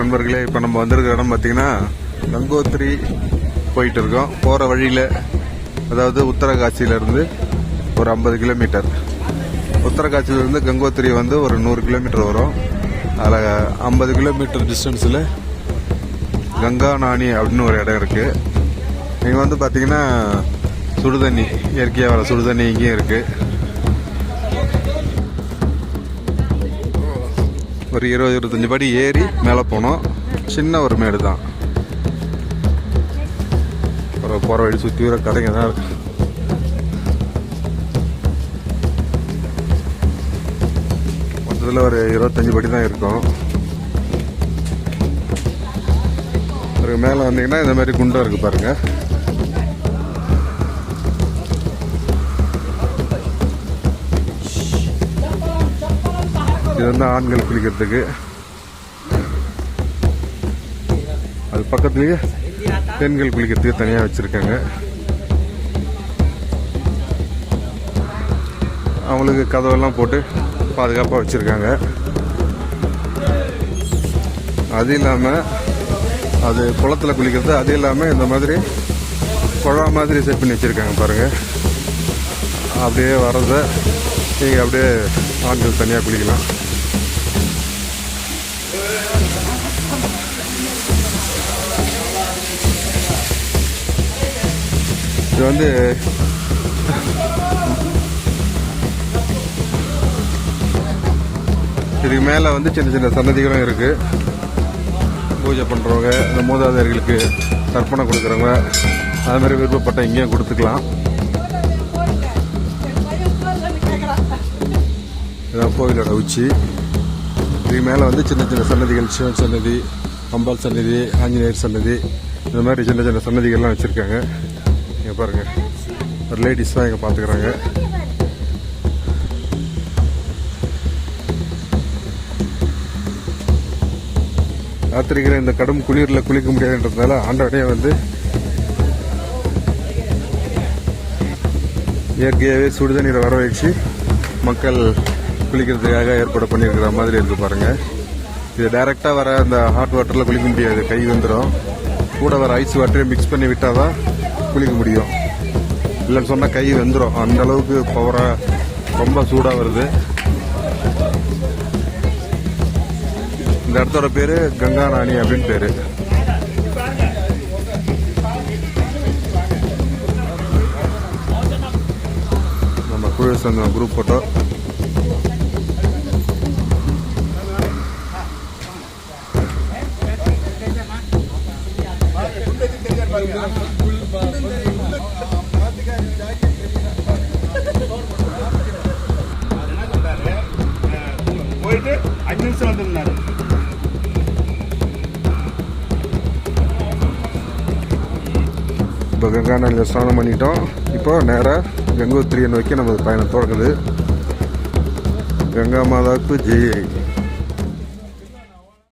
நண்பர்களே இப்போ நம்ம வந்திருக்கிற இடம் பார்த்தீங்கன்னா கங்கோத்திரி போயிட்டு இருக்கோம் போகிற வழியில் அதாவது உத்தரகாசியிலேருந்து ஒரு ஐம்பது கிலோமீட்டர். உத்தரகாசியிலேருந்து கங்கோத்ரி வந்து ஒரு நூறு கிலோமீட்டர் வரும். அதில் ஐம்பது கிலோமீட்டர் டிஸ்டன்ஸில் கங்கா நாணி அப்படின்னு ஒரு இடம் இருக்குது இங்கே வந்து பார்த்தீங்கன்னா சுடுதண்ணி இயற்கையாக வர சுடுதண்ணி இங்கேயும் இருக்குது ஒரு இருபது இருபத்தஞ்சு படி ஏறி மேலே போனோம். சின்ன ஒரு மேடு தான். ஒரு போகிற வழி சுற்றி வர கடைங்க தான் இருக்கு. மொத்தத்தில் ஒரு இருபத்தஞ்சு படி தான் இருக்கும். ஒரு மேலே வந்தீங்கன்னா இந்த மாதிரி குண்டம் இருக்குது பாருங்கள் இது வந்து ஆண்கள் குளிக்கிறதுக்கு. அது பக்கத்துலயே பெண்கள் குளிக்கிறதுக்கு தனியாக வச்சிருக்காங்க. அவங்களுக்கு கதவெல்லாம் போட்டு பாதுகாப்பாக வச்சுருக்காங்க. அது இல்லாமல் அது குளத்துல குளிக்கிறது அது இல்லாமல் இந்த மாதிரி குழா மாதிரி செட் பண்ணி வச்சுருக்காங்க பாருங்கள் அப்படியே வர்றத நீங்கள் அப்படியே ஆண்கள் தனியாக குளிக்கலாம். இது வந்து இதுக்கு மேலே வந்து சின்ன சின்ன சன்னதிகளும் இருக்குது பூஜை பண்ணுறவங்க இந்த மூதாதையர்களுக்கு தர்ப்பணம் கொடுக்குறவங்க அது மாதிரி விருப்பப்பட்ட இங்கேயும் கொடுத்துக்கலாம். இதான் கோவிலோட உச்சி. இதுக்கு மேலே வந்து சின்ன சின்ன சன்னதிகள் சிவன் சன்னதி அம்பாள் சன்னதி ஆஞ்சநேயர் சன்னதி இந்த மாதிரி சின்ன சின்ன சன்னதிகள்லாம் வச்சுருக்காங்க. இங்கே பாருங்கள் ஒரு லேடிஸ் தான் இங்கே பார்த்துக்குறாங்க ராத்திரிக்கிற இந்த கடும் குளிரில் குளிக்க முடியாதுன்றதுனால ஆண்டவனே வந்து இயற்கையாகவே சுடுதண்ணீரை வர வச்சு மக்கள் குளிக்கிறதுக்காக ஏற்பாடு பண்ணியிருக்கிற மாதிரி இருக்கு பாருங்க. இது டைரெக்டாக வர அந்த ஹாட் வாட்டரில் குளிக்க முடியாது. கை வந்துடும் கூட வர ஐஸ் வாட்டரையும் மிக்ஸ் பண்ணி விட்டால் தான் குளிக்க முடியும். இல்லைன்னு சொன்னால் கை வெந்துடும் அந்த அளவுக்கு பவராக ரொம்ப சூடாக வருது. இந்த இடத்தோட பேர் கங்கா ராணி அப்படின்னு பேர். நம்ம குழு சேர்ந்த குரூப் போட்டோ போயிட்டு வந்திருந்தாரு. இப்போ கங்கா நதியில் ஸ்நானம் பண்ணிட்டோம். இப்போ நேராக கங்கோத்திரியை நோக்கி நமது பயணம் தொடங்குது. கங்கா மாதாவுக்கு ஜெய்.